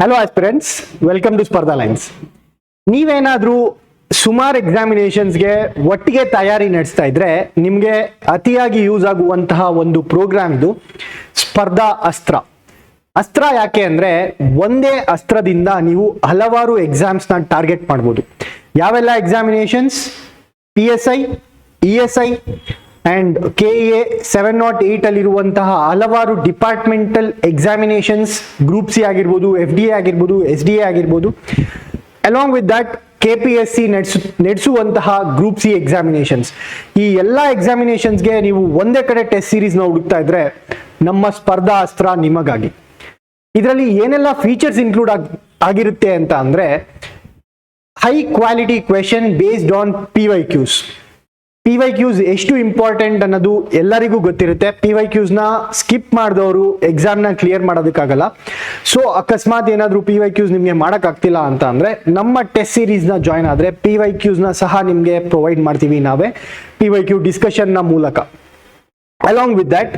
Hello aspirants welcome to Spardha Lines ನೀವೇನಾದರೂ ಸುಮಾರು ಎಕ್ಸಾಮಿನೇಷನ್ಸ್ಗೆ ಒಟ್ಟಿಗೆ ತಯಾರಿ ನಡೆಸ್ತಾ ಇದ್ರೆ ನಿಮಗೆ ಅತಿಯಾಗಿ ಯೂಸ್ ಆಗುವಂತಹ ಒಂದು ಪ್ರೋಗ್ರಾಮ್ ಇದು ಸ್ಪರ್ಧಾ ಅಸ್ತ್ರ. ಅಸ್ತ್ರ ಯಾಕೆ ಅಂದರೆ ಒಂದೇ ಅಸ್ತ್ರದಿಂದ ನೀವು ಹಲವಾರು ಎಕ್ಸಾಮ್ಸ್ನ ಟಾರ್ಗೆಟ್ ಮಾಡ್ಬೋದು. ಯಾವೆಲ್ಲ examinations P S I E S I and K A seven not eight ಅಲ್ಲಿರುವಂತಹ ಹಲವಾರು ಡಿಪಾರ್ಟ್ಮೆಂಟಲ್ ಎಕ್ಸಾಮಿನೇಷನ್ಸ್ ಗ್ರೂಪ್ ಸಿ ಆಗಿರ್ಬೋದು ಎಫ್ ಡಿ ಎ ಆಗಿರ್ಬೋದು ಎಸ್ ಡಿ ಎ ಆಗಿರ್ಬೋದು. Along with that K P S C ನಡೆಸು, ನಡೆಸುವಂತಹ group C examinations ಈ ಎಲ್ಲ ಎಕ್ಸಾಮಿನೇಷನ್ಸ್ಗೆ ನೀವು ಒಂದೇ ಕಡೆ ಟೆಸ್ಟ್ ಸೀರೀಸ್ನ ಹುಡುಕ್ತಾ ಇದ್ರೆ ನಮ್ಮ ಸ್ಪರ್ಧಾ ಅಸ್ತ್ರ ನಿಮಗಾಗಿ. ಇದರಲ್ಲಿ ಏನೆಲ್ಲ ಫೀಚರ್ಸ್ ಇನ್ಕ್ಲೂಡ್ ಆಗಿರುತ್ತೆ ಅಂತ ಅಂದರೆ high quality question based on P Y Qs P Y Qs ಎಷ್ಟು ಇಂಪಾರ್ಟೆಂಟ್ ಅನ್ನೋದು ಎಲ್ಲರಿಗೂ ಗೊತ್ತಿರುತ್ತೆ. ಪಿ ವೈ ಕ್ಯೂಸ್ನ ಸ್ಕಿಪ್ ಮಾಡಿದವರು ಎಕ್ಸಾಮ್ನ ಕ್ಲಿಯರ್ ಮಾಡೋದಕ್ಕಾಗಲ್ಲ. ಸೊ ಅಕಸ್ಮಾತ್ ಏನಾದರೂ ಪಿ ವೈ ಕ್ಯೂಸ್ ನಿಮಗೆ ಮಾಡೋಕ್ಕಾಗ್ತಿಲ್ಲ ಅಂತ ಅಂದರೆ, ನಮ್ಮ ಟೆಸ್ಟ್ ಸೀರೀಸ್ನ ಜಾಯ್ನ್ ಆದರೆ ಪಿ ವೈ ಕ್ಯೂಸ್ನ ಸಹ ನಿಮಗೆ ಪ್ರೊವೈಡ್ ಮಾಡ್ತೀವಿ ನಾವೇ ಪಿ ವೈ ಕ್ಯೂ ಡಿಸ್ಕಷನ್ನ ಮೂಲಕ. ಅಲಾಂಗ್ ವಿತ್ ದಟ್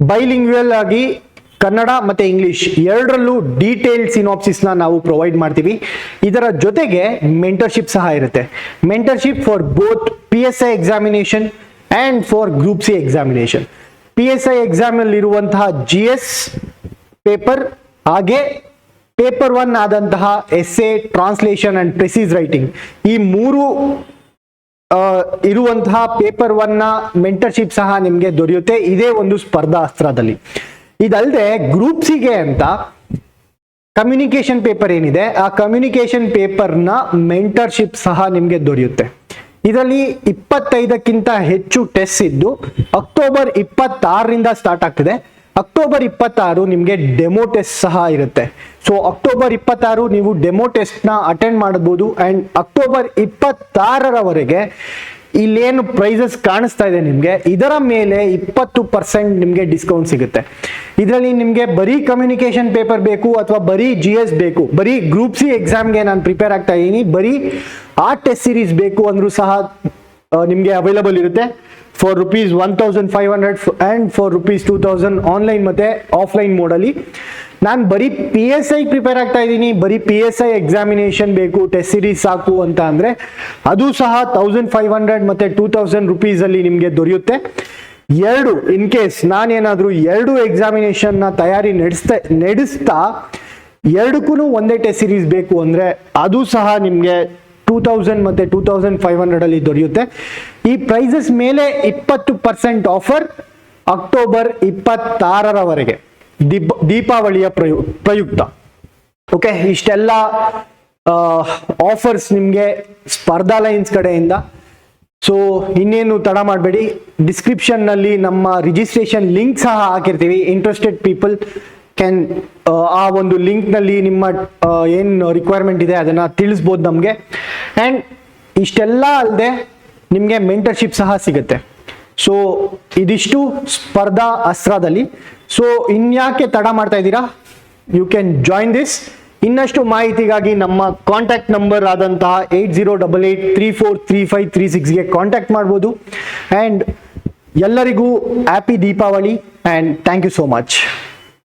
ಬೈಲಿಂಗ್ವಲ್ ಆಗಿ ಕನ್ನಡ ಮತ್ತೆ ಇಂಗ್ಲಿಷ್ ಎರಡರಲ್ಲೂ ಡೀಟೇಲ್ ಸಿನಾಪ್ಸಿಸ್ನ ನಾವು ಪ್ರೊವೈಡ್ ಮಾಡ್ತೀವಿ. ಇದರ ಜೊತೆಗೆ ಮೆಂಟರ್ಶಿಪ್ ಸಹ ಇರುತ್ತೆ. Mentorship for both P S I examination and for group C examination P S I exam ಅಲ್ಲಿ ಇರುವಂತಹ ಜಿ ಎಸ್ ಪೇಪರ್ ಹಾಗೆ ಪೇಪರ್ ಒನ್ ಆದಂತಹ S A translation and precis writing ಈ ಮೂರು ಇರುವಂತಹ ಪೇಪರ್ ಒನ್ನ ಮೆಂಟರ್ಶಿಪ್ ಸಹ ನಿಮಗೆ ದೊರೆಯುತ್ತೆ. ಇದೇ ಒಂದು ಸ್ಪರ್ಧಾ ಅಸ್ತ್ರದಲ್ಲಿ ಇದಲ್ಲದೆ ಗ್ರೂಪ್ ಸಿಗೆ ಅಂತ ಕಮ್ಯುನಿಕೇಶನ್ ಪೇಪರ್ ಏನಿದೆ, ಆ ಕಮ್ಯುನಿಕೇಶನ್ ಪೇಪರ್ನ ಮೆಂಟರ್ಶಿಪ್ ಸಹ ನಿಮಗೆ ದೊರೆಯುತ್ತೆ. ಇದರಲ್ಲಿ ಇಪ್ಪತ್ತೈದಕ್ಕಿಂತ ಹೆಚ್ಚು ಟೆಸ್ಟ್ ಇದ್ದು ಅಕ್ಟೋಬರ್ ಇಪ್ಪತ್ತಾರರಿಂದ ಸ್ಟಾರ್ಟ್ ಆಗ್ತಿದೆ. ಅಕ್ಟೋಬರ್ ಇಪ್ಪತ್ತಾರು ನಿಮಗೆ ಡೆಮೋ ಟೆಸ್ಟ್ ಸಹ ಇರುತ್ತೆ. ಸೊ ಅಕ್ಟೋಬರ್ ಇಪ್ಪತ್ತಾರು ನೀವು ಡೆಮೋ ಟೆಸ್ಟ್ನ ಅಟೆಂಡ್ ಮಾಡಬಹುದು ಅಂಡ್ ಅಕ್ಟೋಬರ್ ಇಪ್ಪತ್ತಾರರವರೆಗೆ ಇಲ್ಲೇನು ಪ್ರೈಸಸ್ ಕಾಣಿಸ್ತಾ ಇದೆ ನಿಮಗೆ, ಇದರ ಮೇಲೆ ಇಪ್ಪತ್ತು ಪರ್ಸೆಂಟ್ ನಿಮಗೆ ಡಿಸ್ಕೌಂಟ್ ಸಿಗುತ್ತೆ. ಇದರಲ್ಲಿ ನಿಮಗೆ ಬರೀ ಕಮ್ಯುನಿಕೇಶನ್ ಪೇಪರ್ ಬೇಕು ಅಥವಾ ಬರೀ ಜಿ ಎಸ್ ಬೇಕು, ಬರೀ ಗ್ರೂಪ್ ಸಿ ಎಕ್ಸಾಮ್ಗೆ ನಾನು ಪ್ರಿಪೇರ್ ಆಗ್ತಾ ಇದ್ದೀನಿ ಬರೀ ಆ ಟೆಸ್ಟ್ ಸೀರೀಸ್ ಬೇಕು ಅಂದರೂ ಸಹ ನಿಮಗೆ ಅವೈಲಬಲ್ ಇರುತ್ತೆ. For rupees one thousand five hundred and for rupees two thousand online ಮತ್ತೆ ಆಫ್ಲೈನ್ ಮೋಡಲ್ಲಿ ನಾನು ಬರೀ ಪಿ ಎಸ್ ಐ ಪ್ರಿಪೇರ್ ಆಗ್ತಾ ಇದ್ದೀನಿ, ಬರೀ ಪಿ ಎಸ್ ಐ ಎಕ್ಸಾಮಿನೇಷನ್ ಬೇಕು ಟೆಸ್ಟ್ ಸೀರೀಸ್ ಸಾಕು ಅಂತ ಅಂದರೆ ಅದು ಸಹ ತೌಸಂಡ್ ಫೈವ್ ಹಂಡ್ರೆಡ್ ಮತ್ತು ಟೂ ತೌಸಂಡ್ ರುಪೀಸಲ್ಲಿ ನಿಮಗೆ ದೊರೆಯುತ್ತೆ. ಎರಡು ಇನ್ ಕೇಸ್ ನಾನೇನಾದರೂ ಎರಡು ಎಕ್ಸಾಮಿನೇಷನ್ನ ತಯಾರಿ ನಡೆಸ್ತಾ ನಡೆಸ್ತಾ ಎರಡಕ್ಕೂ ಒಂದೇ ಟೆಸ್ಟ್ ಸೀರೀಸ್ ಬೇಕು ಅಂದರೆ ಅದು ಸಹ ನಿಮಗೆ ತೌಸಂಡ್ ಮತ್ತು ಟೂ ತೌಸಂಡ್ ಫೈವ್ ಹಂಡ್ರೆಡಲ್ಲಿ ದೊರೆಯುತ್ತೆ. ಈ ಪ್ರೈಸಸ್ ಮೇಲೆ ಇಪ್ಪತ್ತು ಪರ್ಸೆಂಟ್ ಆಫರ್ ಅಕ್ಟೋಬರ್ ಇಪ್ಪತ್ತಾರರವರೆಗೆ. ದೀಪ, ದೀಪಾವಳಿಯ ಪ್ರಯು, ಪ್ರಯುಕ್ತ. ಓಕೆ ಇಷ್ಟೆಲ್ಲ ಆಫರ್ಸ್ ನಿಮಗೆ ಸ್ಪರ್ಧಾ ಲೈನ್ಸ್ ಕಡೆಯಿಂದ. ಸೊ ಇನ್ನೇನು ತಡ ಮಾಡಬೇಡಿ. ಡಿಸ್ಕ್ರಿಪ್ಷನ್ನಲ್ಲಿ ನಮ್ಮ ರಿಜಿಸ್ಟ್ರೇಷನ್ ಲಿಂಕ್ ಸಹ ಹಾಕಿರ್ತೀವಿ. ಇಂಟ್ರೆಸ್ಟೆಡ್ ಪೀಪಲ್ ಕ್ಯಾನ್ ಆ ಒಂದು ಲಿಂಕ್ನಲ್ಲಿ ನಿಮ್ಮ ಏನು ರಿಕ್ವೈರ್ಮೆಂಟ್ ಇದೆ ಅದನ್ನು ತಿಳಿಸ್ಬೋದು ನಮಗೆ. ಆ್ಯಂಡ್ ಇಷ್ಟೆಲ್ಲ ಅಲ್ಲದೆ ನಿಮಗೆ ಮೆಂಟರ್ಶಿಪ್ ಸಹ ಸಿಗುತ್ತೆ. ಸೊ ಇದಿಷ್ಟು ಸ್ಪರ್ಧಾ ಅಸ್ತ್ರದಲ್ಲಿ. ಸೊ ಇನ್ಯಾಕೆ ತಡ ಮಾಡ್ತಾ ಇದ್ದೀರಾ? ಯು ಕ್ಯಾನ್ ಜಾಯಿನ್ ದಿಸ್ ಇನ್ನಷ್ಟು ಮಾಹಿತಿಗಾಗಿ ನಮ್ಮ ಕಾಂಟ್ಯಾಕ್ಟ್ ನಂಬರ್ ಆದಂತಹ eight zero double eight three four three five three ಸಿಕ್ಸ್ಗೆ contact ಮಾಡ್ಬೋದು. ಆ್ಯಂಡ್ ಎಲ್ಲರಿಗೂ happy Deepavali and thank you so much